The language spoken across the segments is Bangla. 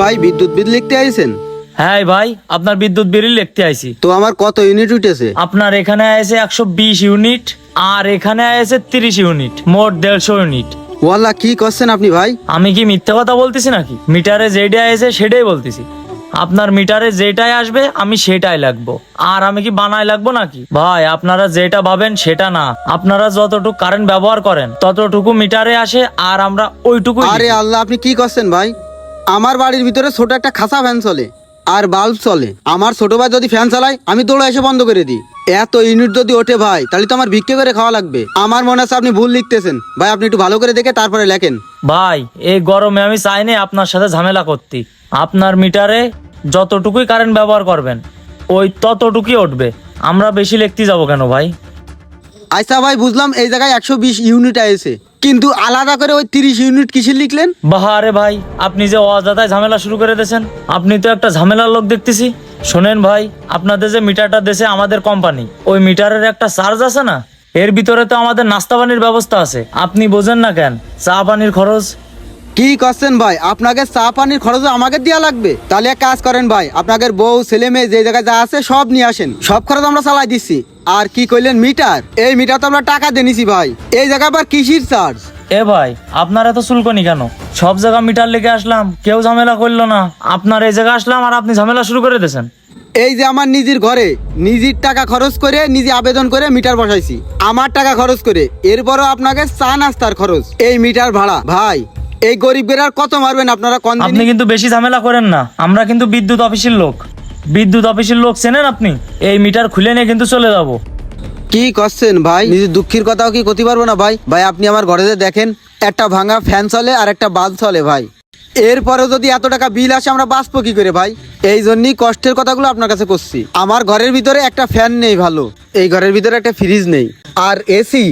ভাই বিদ্যুৎ বিল লিখতে আইছেন? হ্যাঁ ভাই আপনার বিদ্যুৎ বিল লিখতে আইছি। তো আমার কত ইউনিট উঠেছে? আপনার এখানে আছে একশো বিশ ইউনিট আর এখানে আছে তিরিশ ইউনিট মোট দেড়শো ইউনিট। ওয়াল্লা কি করছেন আপনি ভাই? আমি কি মিথ্যে কথা বলতেছি নাকি? মিটারে যেটাই আছে সেটাই বলতেছি। আপনার মিটারে যেটাই আসবে আমি সেটাই লাগবো। আর আমি কি বানায় লাগবো নাকি? ভাই আপনারা যেটা ভাবেন সেটা না। আপনারা যতটুকু কারেন্ট ব্যবহার করেন ততটুকু মিটারে আসে আর আমরা ওইটুকু আরে আল্লাহ আপনি কি করছেন ভাই? আমার বাড়ির ভিতরে ছোট একটা খাসা ফ্যান চলে আর বাল্ব চলে। আমার ছোট ভাই যদি ফ্যান চালায় আমি দৌড়া এসে বন্ধ করে দিই। এত ইউনিট যদি ওঠে ভাই তাহলে তো আমার ভিক্ষে করে খাওয়া লাগবে। আমার মনে আছে আপনি ভুল লিখতেছেন। ভাই আপনি একটু ভালো করে দেখে তারপরে লেখেন। ভাই এই গরমে আমি চাইনি আপনার সাথে ঝামেলা করতে। আপনার মিটারে যতটুকুই কারেন্ট ব্যবহার করবেন ওই ততটুকুই উঠবে। আমরা বেশি লিখতে যাব কেন ভাই? আচ্ছা ভাই বুঝলাম এই জায়গায় একশো বিশ ইউনিট আছে কিন্তু আলাদা করে ওই তিরিশ ইউনিট কিসের লিখলেন? বাহারে ভাই আপনি যে অজাতায় ঝামেলা শুরু করে দিয়েছেন আপনি তো একটা ঝামেলার লোক দেখতেছি। শোনেন ভাই আপনাদের যে মিটারটা দেশে আমাদের কোম্পানি ওই মিটারের একটা চার্জ আছে না? এর ভিতরে তো আমাদের নাস্তা পানির ব্যবস্থা আছে। আপনি বোঝেন না কেন চা পানির খরচ? কি করছেন ভাই? আপনাকে চা পানির খরচ আমাকে দেওয়া লাগবে। তাহলে এক কাজ করেন ভাই আপনাদের বউ ছেলে মেয়ে যে জায়গায় যা আছে সব নিয়ে আসেন। সব খরচ আমরা চালাই দিচ্ছি। আর কি কইলেন মিটার? এই মিটার তো আমরা টাকা দিয়ে নিছি ভাই। এই জায়গায় আবার কিসির চার্জ এ ভাই আপনার এত চুলকনি কেন? সব জায়গা মিটার লেগে আসলাম কেউ ঝামেলা করল না। আপনার এই জায়গায় আসলাম আর আপনি ঝামেলা শুরু করে দিয়েছেন। এই যে আমার নিজের ঘরে নিজের টাকা খরচ করে নিজে আবেদন করে মিটার বসাইছি। আমার টাকা খরচ করে এরপরও আপনাকে চা নাস্তার খরচ। এই মিটার ভাড়া ভাই এই গরিবের আর কত মারবেন আপনারা? আপনি কিন্তু বেশি ঝামেলা করেন না। আমরা কিন্তু বিদ্যুৎ অফিসের লোক। বিদ্যুৎ অফিসের লোক চেনেন আপনি? এই মিটার খুলে নিয়ে কিন্তু চলে যাব। কি করছেন ভাই? নিজের দুঃখের কথাও কি করতে পারব না ভাই? ভাই, আপনি আমার ঘরে দেখেন, একটা ভাঙা ফ্যান চলে আর একটা বাল্ব চলে ভাই। এরপরেও যদি এত টাকা বিল আসে, আমরা বাঁচবো কি করে ভাই? এই জন্যই কষ্টের কথাগুলো আপনার কাছে করছি। আমার ঘরের ভিতরে একটা ফ্যান নেই ভালো। এই ঘরের ভিতরে একটা ফ্রিজ নেই। আর এসি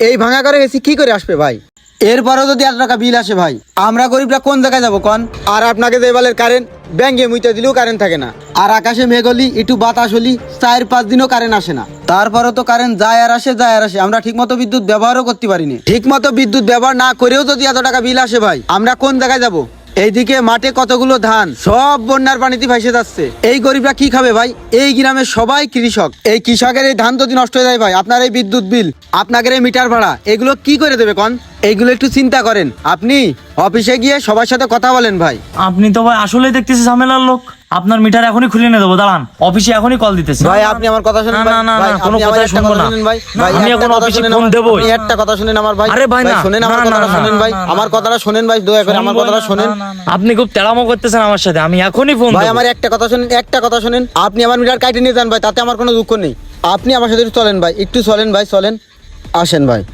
এই ভাঙা ঘরে এসি কি করে আসবে ভাই? এরপরেও যদি এত টাকা বিল আসে ভাই, আমরা গরিবরা কোন জায়গায় যাব কন? আর আপনাকে যে বলের কারেন্ট ব্যাঙ্গে মুইতে দিলেও কারেন্ট থাকে না। আর আকাশে মেঘ হলি একটু বাতাস হলি, চার পাঁচ দিনও কারেন্ট আসে না। তারপরও তো কারেন্ট যায় আর আসে, যায় আর আসে। আমরা ঠিকমতো বিদ্যুৎ ব্যবহারও করতে পারিনি ঠিকমতো বিদ্যুৎ ব্যবহার না করেও যদি এত টাকা বিল আসে ভাই, আমরা কোন জায়গায় যাব? এইদিকে মাঠে কতগুলো ধান, সব বন্যার পানিতে ভাসে যাচ্ছে। এই গরিবরা কি খাবে ভাই? এই গ্রামের সবাই কৃষক। এই কৃষকের এই ধান যদি নষ্ট হয়ে যায় ভাই, আপনার এই বিদ্যুৎ বিল, আপনাদের এই মিটার ভাড়া, এগুলো কি করে দেবে কন? এইগুলো একটু চিন্তা করেন। আপনি অফিসে গিয়ে সবার সাথে কথা বলেন ভাই। আপনি তো ভাই আসলেই দেখতেছি ঝামেলার লোক। আপনার মিটার এখনই খুলে নিয়ে দেবো দাঁড়ান। অফিসে এখনই কল দিতেছি। ভাই আপনি আমার কথা শুনেন না, ভাই। না, না, কোনো একটা শুনব কথা না। ভাই। ভাই আমি এখন কথা অফিসে ফোন আমার- আপনি একটা কথা শুনেন আমার ভাই। আরে ভাই, না, শুনেন আমার কথাটা শুনেন ভাই। আমার কথাটা শুনেন ভাই দয়া করে আমার কথাটা শুনেন। আপনি খুব তেড়ামো করতেছেন আমার সাথে আমি এখনই ফোন ভাই আমার একটা কথা শুনেন একটা কথা শুনেন। আপনি আমার মিটার কাটে নিয়ে যান ভাই তাতে আমার কোনো দুঃখ নেই। আপনি আমার সাথে একটু চলেন ভাই একটু চলেন ভাই চলেন আসেন ভাই।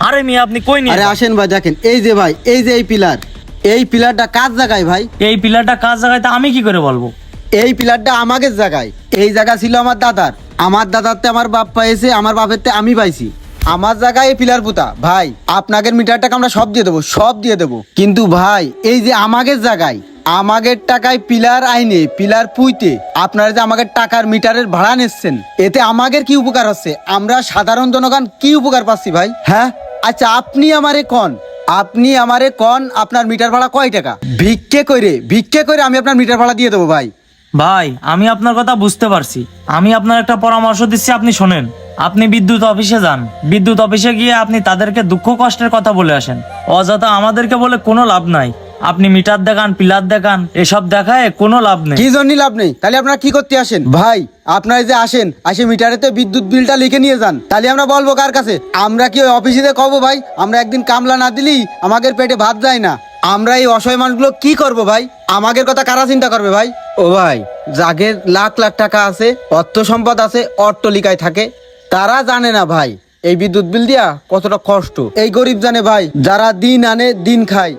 আরে মিয়া আপনি কই নিয়ে আরে আসেন ভাই দেখেন এই যে ভাই এই যে এই পিলার এই পিলারটা কাজ জায়গায় ভাই? এই পিলারটা কাজ জায়গায়? তা আমি কি করে বলব? এই পিলারটা আমাদের জায়গায়। এই জায়গা ছিল আমার দাদার। আমার দাদারতে আমার বাপ পাইছে আমার বাপের বাপেরতে আমি পাইছি। আমার জায়গায় এই পিলার পুতা। ভাই আপনাদের মিটারটাকে আমরা সব দিয়ে দেবো সব দিয়ে দেবো। কিন্তু ভাই এই যে আমাদের জায়গায় আমাদের টাকায় পিলার আইনে পিলার পুইতে আপনারা যে আমাদের টাকার মিটারের ভাড়া নিচ্ছেন এতে আমাদের কি উপকার হচ্ছে? আমরা সাধারণ জনগণ কি উপকার পাচ্ছি ভাই? হ্যাঁ? আচ্ছা আপনি আমারে কন। আপনি আমারে কন আপনার মিটার ভাড়া কয় টাকা? ভিক্ষে করে ভিক্ষে করে আমি আপনার মিটার ভাড়া দিয়ে দেবো ভাই। ভাই, আমি আপনার কথা বুঝতে পারছি। আমি আপনার একটা পরামর্শ দিচ্ছি, আপনি শোনেন। আপনি বিদ্যুৎ অফিসে যান। বিদ্যুৎ অফিসে গিয়ে আপনি তাদেরকে দুঃখ কষ্টের কথা বলে আসেন। অযথা আমাদেরকে বলে কোনো লাভ নাই। আপনি মিটার দেখান, পিলার দেখান, এসব দেখায় কোনো লাভ নেই। কি জন্য লাভ নেই? তাহলে আপনারা কি করতে আসেন? ভাই, আপনারা যে আসেন, আসে মিটারেতে বিদ্যুৎ বিলটা লিখে নিয়ে যান। তাহলে আমরা বলব কার কাছে? আমরা কি ওই অফিসে কব ভাই? আমরা একদিন কামলা না দিলেই আমাদের পেটে ভাত যায় না। আমরা এই অসহায় মানুষগুলো কি করব ভাই? আমাদের কথা কারা চিন্তা করবে ভাই? ও ভাই, যাদের লাখ লাখ টাকা আছে, অর্থ সম্পদ আছে, অট্টলিকায় থাকে, তারা জানে না ভাই, এই বিদ্যুৎ বিল দিয়া কতটা কষ্ট। এই গরিব জানে ভাই, যারা দিন আনে, দিন খায়।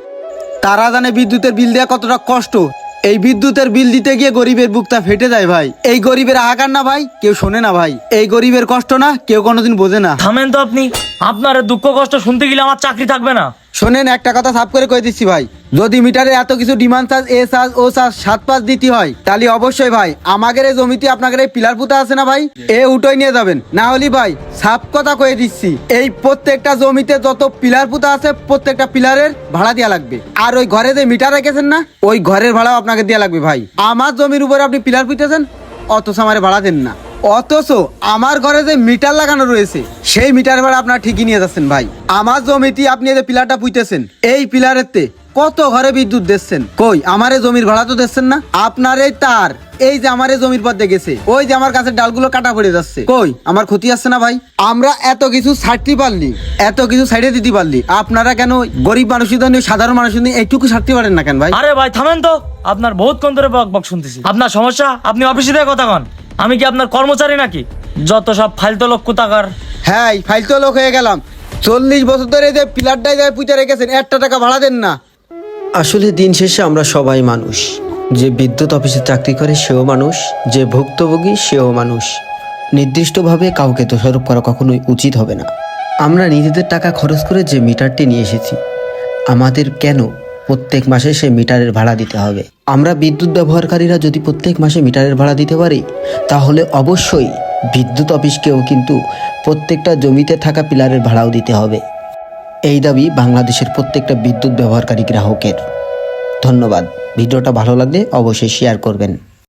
তারা জানে বিদ্যুতের বিল দেওয়া কতটা কষ্ট। এই বিদ্যুতের বিল দিতে গিয়ে গরিবের বুকটা ফেটে যায় ভাই। এই গরিবের আহাকার না ভাই, কেউ শোনে না ভাই। এই গরিবের কষ্ট না, কেউ কোনোদিন বোঝে না। থামেন তো আপনি। আপনার দুঃখ কষ্ট শুনতে গেলে আমার চাকরি থাকবে না। শোনেন, একটা কথা সাফ করে কয়ে দিচ্ছি ভাই। যদি মিটারে এত কিছু ডিমান্ড চার্জ এ চার্জ ও চার্জ সাত পাঁচ দিতে হয়, তাহলে অবশ্যই ভাই আমাদের এই জমিতে আপনাদের এই পিলার পুতা আছে না ভাই? এ উটোই নিয়ে যাবেন। না হলে ভাই, সাফ কথা কয়ে দিচ্ছি, এই প্রত্যেকটা জমিতে যত পিলার পুতা আছে, প্রত্যেকটা পিলারের ভাড়া দেওয়া লাগবে। আর ওই ঘরে যে মিটার রেখেছেন না, ওই ঘরের ভাড়াও আপনাকে দেওয়া লাগবে ভাই। আমার জমির উপরে আপনি পিলার পুঁতেছেন অথচ আমারে ভাড়া দেন না। অথচ আমার ঘরে যে মিটার লাগানো রয়েছে, সেই মিটার ভাড়া আপনার ঠিকই নিয়ে যাচ্ছেন ভাই। আমার জমিতে আপনি যে পিলারটা পুঁতেছেন এই পিলারেতে কত ঘরে বিদ্যুৎ দিচ্ছেন? কই, আমার এই জমির ভাড়া তো দিচ্ছেন না? আপনার এই তার, এই যে আমার এই জমির পথে গেছে, ওই যে আমার কাছে ডালগুলো কাটা পড়ে যাচ্ছে। কই, আমার ক্ষতি আসছে না ভাই? আমরা এত কিছু ছাড়তে পারলি, এত কিছু সাইডে দিতে পারলি, আপনারা কেন গরিব মানুষের জন্য সাধারণ মানুষের জন্য এইটুকু ছাড়তে পারেন না কেন ভাই? আরে ভাই, থামেন তো। আপনার বহুত ধরে বক বক শুনতেছি। আপনার সমস্যা, আপনি অফিসে কথা কন। আমি কি আপনার কর্মচারী নাকি? যত সব ফালতো লোক কুতাকার হ্যাঁ ফাইল তো লোক হয়ে গেলাম। চল্লিশ বছর ধরে যে পিলারটাই যায় পুঁতে রেখেছেন একটা টাকা ভাড়া দেন না। আসলে দিন শেষে আমরা সবাই মানুষ। যে বিদ্যুৎ অফিসে চাকরি করে সেও মানুষ। যে ভুক্তভোগী সেও মানুষ। নির্দিষ্টভাবে কাউকে দোষারোপ করা কখনোই উচিত হবে না। আমরা নিজেদের টাকা খরচ করে যে মিটারটি নিয়ে এসেছি আমাদের কেন প্রত্যেক মাসে সে মিটারের ভাড়া দিতে হবে। আমরা বিদ্যুৎ ব্যবহারকারীরা যদি প্রত্যেক মাসে মিটারের ভাড়া দিতে পারি, তাহলে অবশ্যই বিদ্যুৎ অফিসকেও কিন্তু প্রত্যেকটা জমিতে থাকা পিলারের ভাড়াও দিতে হবে। এই দাবি বাংলাদেশের প্রত্যেকটা বিদ্যুৎ ব্যবহারকারী গ্রাহকের। ধন্যবাদ। ভিডিওটা ভালো লাগলে অবশ্যই শেয়ার করবেন।